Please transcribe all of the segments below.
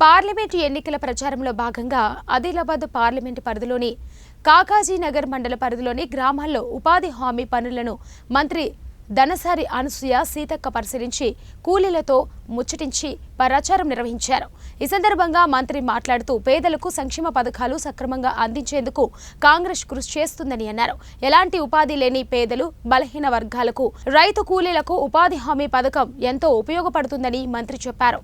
Parliament ఎన్నికల ప్రచారంలో భాగంగా ఆదిలాబాద్ పార్లమెంటు పరిధిలోని కాకాజీనగర్ మండల పరిధిలోని గ్రామాల్లో ఉపాధి హామీ పనులను మంత్రి ధనసారి అనసూయ సీతక్క పరిశీలించి కూలీలతో ముచ్చటించి ప్రచారం నిర్వహించారు. ఈ సందర్భంగా మంత్రి మాట్లాడుతూ పేదలకు సంక్షేమ పథకాలు సక్రమంగా అందించేందుకు కాంగ్రెస్ కృషి చేస్తుందని అన్నారు. ఎలాంటి ఉపాధి లేని పేదలు బలహీన వర్గాలకు రైతు కూలీలకు ఉపాధి హామీ పథకం ఎంతో ఉపయోగపడుతుందని మంత్రి చెప్పారు.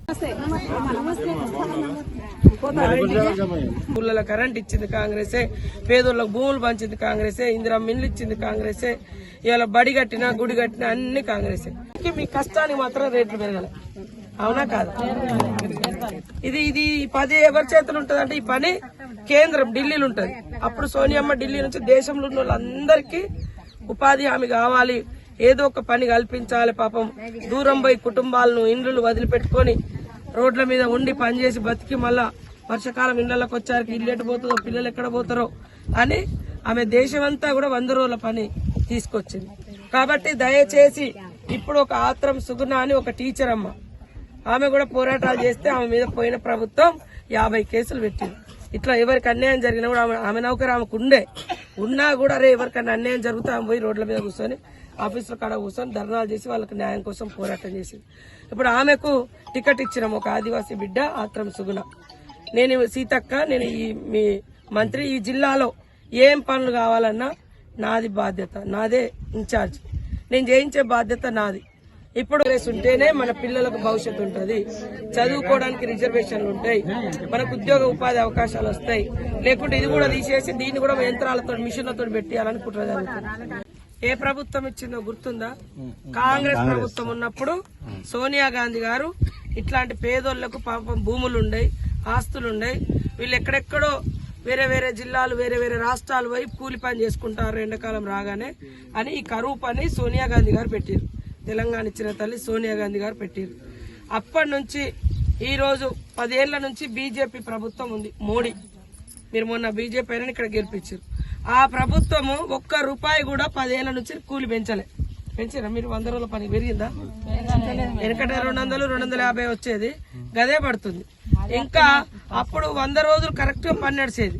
ఊళ్ళలో కరెంట్ ఇచ్చింది కాంగ్రెసే పేదోళ్ళకు భూములు పంచింది కాంగ్రెసే ఇందిరా మిల్లు ఇచ్చింది కాంగ్రెసే ఇవాళ బడి కట్టినా గుడి కట్టినా అన్ని కాంగ్రెసే. మీ కష్టానికి మాత్రం రేట్లు పెరగలే. అవునా కాదు? ఇది ఇది ఈ పది ఎవరి చేతులు ఉంటుంది అంటే ఈ పని కేంద్రం ఢిల్లీలో ఉంటుంది. అప్పుడు సోనియమ్మ ఢిల్లీ నుంచి దేశంలో ఉన్న వాళ్ళందరికీ ఉపాధి హామీ కావాలి. ఏదో ఒక పని కల్పించాలి పాపం. దూరం పోయి కుటుంబాలను ఇండ్లు వదిలిపెట్టుకొని రోడ్ల మీద ఉండి పనిచేసి బతికి మళ్ళా వర్షాకాలం ఇళ్ళలోకి వచ్చారు ఇల్లు ఎటు పోతుందో పిల్లలు ఎక్కడ పోతారో అని ఆమె దేశమంతా కూడా వంద రోజుల పని తీసుకొచ్చింది. కాబట్టి దయచేసి ఇప్పుడు ఒక ఆత్రం సుగుణ అని ఒక టీచర్ అమ్మ ఆమె కూడా పోరాటాలు చేస్తే ఆమె మీద పోయిన ప్రభుత్వం యాభై కేసులు పెట్టింది. ఇట్లా ఎవరికి అన్యాయం జరిగినా కూడా ఆమె ఆమె నౌకరు ఆమెకు ఉండే. ఉన్నా కూడా రే ఎవరికైనా అన్యాయం జరిగితే ఆమె పోయి రోడ్ల మీద కూర్చొని ఆఫీసులో కాడ కూర్చొని ధర్నాలు చేసి వాళ్ళకి న్యాయం కోసం పోరాటం చేసింది. ఇప్పుడు ఆమెకు టికెట్ ఇచ్చినాం ఒక ఆదివాసీ బిడ్డ ఆత్రం సుగుణ. నేను సీతక్క నేను ఈ మీ మంత్రి ఈ జిల్లాలో ఏం పనులు కావాలన్నా నాది బాధ్యత. నాదే ఇన్ఛార్జ్. నేను చేయించే బాధ్యత నాది. ఇప్పుడు రేస్ ఉంటేనే మన పిల్లలకు భవిష్యత్తు ఉంటుంది. చదువుకోవడానికి రిజర్వేషన్లు ఉంటాయి. మనకు ఉద్యోగ ఉపాధి అవకాశాలు వస్తాయి. లేకుంటే ఇది కూడా తీసేసి దీన్ని కూడా యంత్రాలతో మిషన్లతో పెట్టాలని జరుగుతుంది ఏ ప్రభుత్వం ఇచ్చిందో గుర్తుందా? కాంగ్రెస్ ప్రభుత్వం ఉన్నప్పుడు సోనియా గాంధీ గారు ఇట్లాంటి పేదోళ్ళకు పాపం భూములుండయి ఆస్తులుండయి వీళ్ళు ఎక్కడెక్కడో వేరే వేరే జిల్లాలు వేరే వేరే రాష్ట్రాలు పోయి కూలి పని చేసుకుంటారు ఎండాకాలం రాగానే అని ఈ కరువు పని సోనియా గాంధీ గారు పెట్టారు. తెలంగాణ ఇచ్చిన తల్లి సోనియా గాంధీ గారు పెట్టారు. అప్పటి నుంచి ఈ రోజు పదేళ్ళ నుంచి బీజేపీ ప్రభుత్వం ఉంది. మోడీ. మీరు మొన్న బీజేపీ అయినా ఇక్కడ గెలిపించారు. ఆ ప్రభుత్వము ఒక్క రూపాయి కూడా పదేళ్ళ నుంచి కూలి పెంచలే. పెంచారా? మీరు వంద రోజుల పని పెరిగిందా? వెనకట రెండు వందలు రెండు వందల యాభై వచ్చేది. గదే పడుతుంది. ఇంకా అప్పుడు వంద రోజులు కరెక్ట్ పని నడిచేది.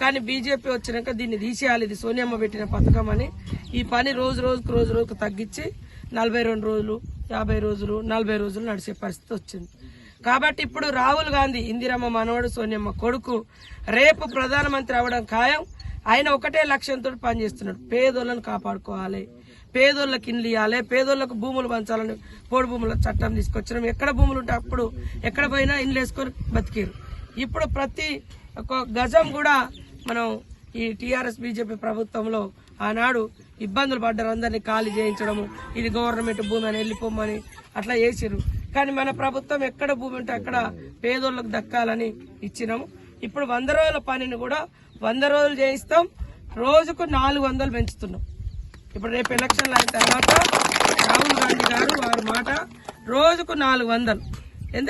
కానీ బీజేపీ వచ్చినాక దీన్ని తీసేయాలి. ఇది సోనియమ్మ పెట్టిన పథకం అని ఈ పని రోజు రోజుకు రోజు రోజుకు తగ్గించి నలభై రెండు రోజులు యాభై రోజులు నలభై రోజులు నడిచే పరిస్థితి వచ్చింది. కాబట్టి ఇప్పుడు రాహుల్ గాంధీ ఇందిరమ్మ మనవడు సోనియమ్మ కొడుకు రేపు ప్రధానమంత్రి అవడం ఖాయం. ఆయన ఒకటే లక్ష్యంతో పనిచేస్తున్నాడు. పేదోళ్ళను కాపాడుకోవాలి. పేదోళ్ళకి ఇండ్లు ఇవ్వాలి పేదోళ్ళకు భూములు పంచాలని పోడు భూముల చట్టం తీసుకొచ్చినాం. ఎక్కడ భూములు ఉంటే అప్పుడు ఎక్కడ పోయినా ఇండ్లు వేసుకొని బతికారు. ఇప్పుడు ప్రతి ఒక్క గజం కూడా మనం ఈ టీఆర్ఎస్ బీజేపీ ప్రభుత్వంలో ఆనాడు ఇబ్బందులు పడ్డారు అందరినీ ఖాళీ చేయించడము. ఇది గవర్నమెంట్ భూమి అని వెళ్ళిపోమని అట్లా చేసిరు కానీ మన ప్రభుత్వం ఎక్కడ భూమి ఉంటే అక్కడ పేదోళ్ళకు దక్కాలని ఇచ్చినాము. ఇప్పుడు వంద రోజుల పనిని కూడా వంద రోజులు చేయిస్తాం. రోజుకు నాలుగు వందలు పెంచుతున్నాం. ఇప్పుడు రేపు ఎలక్షన్లు అయిన తర్వాత రాహుల్ గాంధీ గారు వారి మాట రోజుకు నాలుగు వందలు.